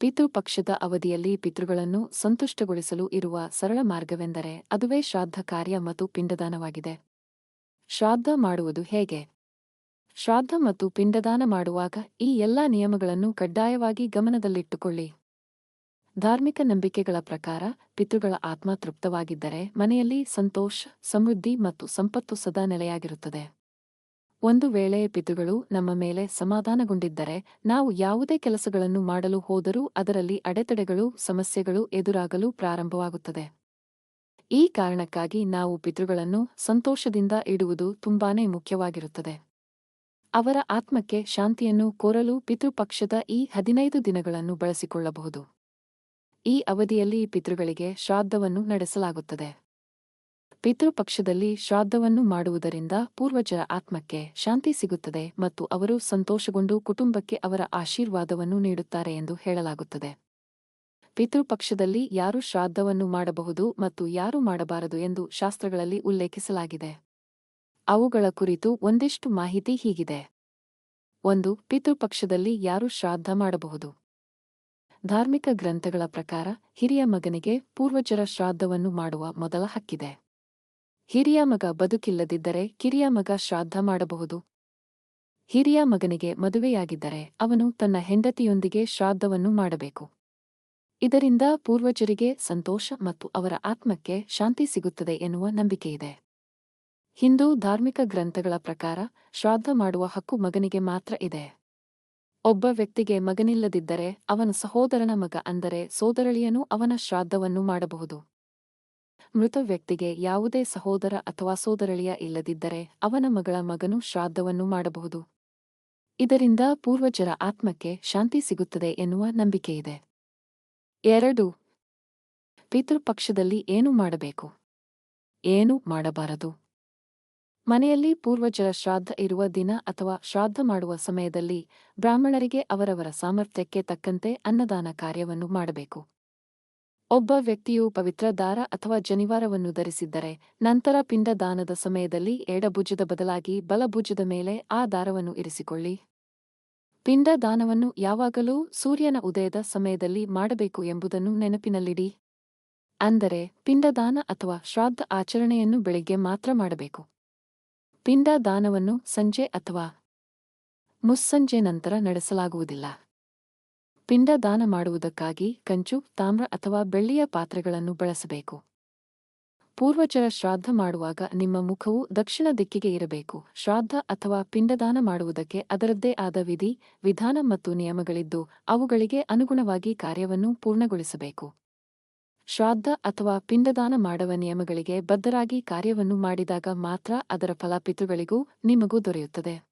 ಪಿತೃಪಕ್ಷದ ಅವಧಿಯಲ್ಲಿ ಪಿತೃಗಳನ್ನು ಸಂತುಷ್ಟಗೊಳಿಸಲು ಇರುವ ಸರಳ ಮಾರ್ಗವೆಂದರೆ ಅದುವೇ ಶ್ರಾದ್ದ ಕಾರ್ಯ ಮತ್ತು ಪಿಂಡದಾನವಾಗಿದೆ. ಶ್ರಾದ್ದ ಮಾಡುವುದು ಹೇಗೆ? ಶ್ರಾದ್ದ ಮತ್ತು ಪಿಂಡದಾನ ಮಾಡುವಾಗ ಈ ಎಲ್ಲಾ ನಿಯಮಗಳನ್ನು ಕಡ್ಡಾಯವಾಗಿ ಗಮನದಲ್ಲಿಟ್ಟುಕೊಳ್ಳಿ. ಧಾರ್ಮಿಕ ನಂಬಿಕೆಗಳ ಪ್ರಕಾರ ಪಿತೃಗಳ ಆತ್ಮ ತೃಪ್ತವಾಗಿದ್ದರೆ ಮನೆಯಲ್ಲಿ ಸಂತೋಷ, ಸಮೃದ್ಧಿ ಮತ್ತು ಸಂಪತ್ತು ಸದಾ ನೆಲೆಯಾಗಿರುತ್ತದೆ. ಒಂದು ವೇಳೆ ಪಿತೃಗಳು ನಮ್ಮ ಮೇಲೆ ಸಮಾಧಾನಗೊಂಡಿದ್ದರೆ, ನಾವು ಯಾವುದೇ ಕೆಲಸಗಳನ್ನು ಮಾಡಲು ಹೋದರೂ ಅದರಲ್ಲಿ ಅಡೆತಡೆಗಳು, ಸಮಸ್ಯೆಗಳು ಎದುರಾಗಲು ಪ್ರಾರಂಭವಾಗುತ್ತದೆ. ಈ ಕಾರಣಕ್ಕಾಗಿ ನಾವು ಪಿತೃಗಳನ್ನು ಸಂತೋಷದಿಂದ ಇಡುವುದು ತುಂಬಾನೇ ಮುಖ್ಯವಾಗಿರುತ್ತದೆ. ಅವರ ಆತ್ಮಕ್ಕೆ ಶಾಂತಿಯನ್ನು ಕೋರಲು ಪಿತೃಪಕ್ಷದ ಈ ಹದಿನೈದು ದಿನಗಳನ್ನು ಬಳಸಿಕೊಳ್ಳಬಹುದು. ಈ ಅವಧಿಯಲ್ಲಿ ಪಿತೃಗಳಿಗೆ ಶ್ರಾದ್ದವನ್ನು ನಡೆಸಲಾಗುತ್ತದೆ. ಪಿತೃಪಕ್ಷದಲ್ಲಿ ಶ್ರಾದ್ದವನ್ನು ಮಾಡುವುದರಿಂದ ಪೂರ್ವಜರ ಆತ್ಮಕ್ಕೆ ಶಾಂತಿ ಸಿಗುತ್ತದೆ ಮತ್ತು ಅವರು ಸಂತೋಷಗೊಂಡು ಕುಟುಂಬಕ್ಕೆ ಅವರ ಆಶೀರ್ವಾದವನ್ನು ನೀಡುತ್ತಾರೆ ಎಂದು ಹೇಳಲಾಗುತ್ತದೆ. ಪಿತೃಪಕ್ಷದಲ್ಲಿ ಯಾರು ಶ್ರಾದ್ದವನ್ನು ಮಾಡಬಹುದು ಮತ್ತು ಯಾರು ಮಾಡಬಾರದು ಎಂದು ಶಾಸ್ತ್ರಗಳಲ್ಲಿ ಉಲ್ಲೇಖಿಸಲಾಗಿದೆ. ಅವುಗಳ ಕುರಿತು ಒಂದಿಷ್ಟು ಮಾಹಿತಿ ಹೀಗಿದೆ. ಒಂದು, ಪಿತೃಪಕ್ಷದಲ್ಲಿ ಯಾರು ಶ್ರಾದ್ದ ಮಾಡಬಹುದು? ಧಾರ್ಮಿಕ ಗ್ರಂಥಗಳ ಪ್ರಕಾರ ಹಿರಿಯ ಮಗನಿಗೆ ಪೂರ್ವಜರ ಶ್ರಾದ್ದವನ್ನು ಮಾಡುವ ಮೊದಲ ಹಕ್ಕಿದೆ. ಹಿರಿಯ ಮಗ ಬದುಕಿಲ್ಲದಿದ್ದರೆ ಕಿರಿಯ ಮಗ ಶ್ರಾದ್ದ ಮಾಡಬಹುದು. ಹಿರಿಯ ಮಗನಿಗೆ ಮದುವೆಯಾಗಿದ್ದರೆ ಅವನು ತನ್ನ ಹೆಂಡತಿಯೊಂದಿಗೆ ಶ್ರಾದ್ದವನ್ನು ಮಾಡಬೇಕು. ಇದರಿಂದ ಪೂರ್ವಜರಿಗೆ ಸಂತೋಷ ಮತ್ತು ಅವರ ಆತ್ಮಕ್ಕೆ ಶಾಂತಿ ಸಿಗುತ್ತದೆ ಎನ್ನುವ ನಂಬಿಕೆಯಿದೆ. ಹಿಂದೂ ಧಾರ್ಮಿಕ ಗ್ರಂಥಗಳ ಪ್ರಕಾರ ಶ್ರಾದ್ದ ಮಾಡುವ ಹಕ್ಕು ಮಗನಿಗೆ ಮಾತ್ರ ಇದೆ. ಒಬ್ಬ ವ್ಯಕ್ತಿಗೆ ಮಗನಿಲ್ಲದಿದ್ದರೆ ಅವನ ಸಹೋದರನ ಮಗ ಅಂದರೆ ಸೋದರಳಿಯನು ಅವನ ಶ್ರಾದ್ದವನ್ನು ಮಾಡಬಹುದು. ಮೃತ ವ್ಯಕ್ತಿಗೆ ಯಾವುದೇ ಸಹೋದರ ಅಥವಾ ಸೋದರಳಿಯ ಇಲ್ಲದಿದ್ದರೆ ಅವನ ಮಗಳ ಮಗನು ಶ್ರಾದ್ದವನ್ನು ಮಾಡಬಹುದು. ಇದರಿಂದ ಪೂರ್ವಜರ ಆತ್ಮಕ್ಕೆ ಶಾಂತಿ ಸಿಗುತ್ತದೆ ಎನ್ನುವ ನಂಬಿಕೆಯಿದೆ. ಎರಡು, ಪಿತೃಪಕ್ಷದಲ್ಲಿ ಏನು ಮಾಡಬೇಕು? ಏನು ಮಾಡಬಾರದು? ಮನೆಯಲ್ಲಿ ಪೂರ್ವಜರ ಶ್ರಾದ್ದ ಇರುವ ದಿನ ಅಥವಾ ಶ್ರಾದ್ದ ಮಾಡುವ ಸಮಯದಲ್ಲಿ ಬ್ರಾಹ್ಮಣರಿಗೆ ಅವರವರ ಸಾಮರ್ಥ್ಯಕ್ಕೆ ತಕ್ಕಂತೆ ಅನ್ನದಾನ ಕಾರ್ಯವನ್ನು ಮಾಡಬೇಕು. ಒಬ್ಬ ವ್ಯಕ್ತಿಯು ಪವಿತ್ರ ದಾರ ಅಥವಾ ಜನಿವಾರವನ್ನು ಧರಿಸಿದ್ದರೆ, ನಂತರ ಪಿಂಡದಾನದ ಸಮಯದಲ್ಲಿ ಎಡಭುಜದ ಬದಲಾಗಿ ಬಲಭುಜದ ಮೇಲೆ ಆ ದಾರವನ್ನು ಇರಿಸಿಕೊಳ್ಳಿ. ಪಿಂಡದಾನವನ್ನು ಯಾವಾಗಲೂ ಸೂರ್ಯನ ಉದಯದ ಸಮಯದಲ್ಲಿ ಮಾಡಬೇಕು ಎಂಬುದನ್ನು ನೆನಪಿನಲ್ಲಿಡಿ. ಅಂದರೆ, ಪಿಂಡದಾನ ಅಥವಾ ಶ್ರಾದ್ದ ಆಚರಣೆಯನ್ನು ಬೆಳಿಗ್ಗೆ ಮಾತ್ರ ಮಾಡಬೇಕು. ಪಿಂಡದಾನವನ್ನು ಸಂಜೆ ಅಥವಾ ಮುಸ್ಸಂಜೆ ನಂತರ ನಡೆಸಲಾಗುವುದಿಲ್ಲ. ಪಿಂಡ ದಾನ ಮಾಡುವುದಕ್ಕಾಗಿ ಕಂಚು, ತಾಮ್ರ ಅಥವಾ ಬೆಳ್ಳಿಯ ಪಾತ್ರೆಗಳನ್ನು ಬಳಸಬೇಕು. ಪೂರ್ವಜರ ಶ್ರಾದ್ದ ಮಾಡುವಾಗ ನಿಮ್ಮ ಮುಖವು ದಕ್ಷಿಣ ದಿಕ್ಕಿಗೆ ಇರಬೇಕು. ಶ್ರಾದ್ದ ಅಥವಾ ಪಿಂಡದಾನ ಮಾಡುವುದಕ್ಕೆ ಅದರದ್ದೇ ಆದ ವಿಧಿ, ವಿಧಾನ ಮತ್ತು ನಿಯಮಗಳಿದ್ದು, ಅವುಗಳಿಗೆ ಅನುಗುಣವಾಗಿ ಕಾರ್ಯವನ್ನು ಪೂರ್ಣಗೊಳಿಸಬೇಕು. ಶ್ರಾದ್ದ ಅಥವಾ ಪಿಂಡದಾನ ಮಾಡುವ ನಿಯಮಗಳಿಗೆ ಬದ್ಧರಾಗಿ ಕಾರ್ಯವನ್ನು ಮಾಡಿದಾಗ ಮಾತ್ರ ಅದರ ಫಲ ಪಿತೃಗಳಿಗೂ ನಿಮಗೂ ದೊರೆಯುತ್ತದೆ.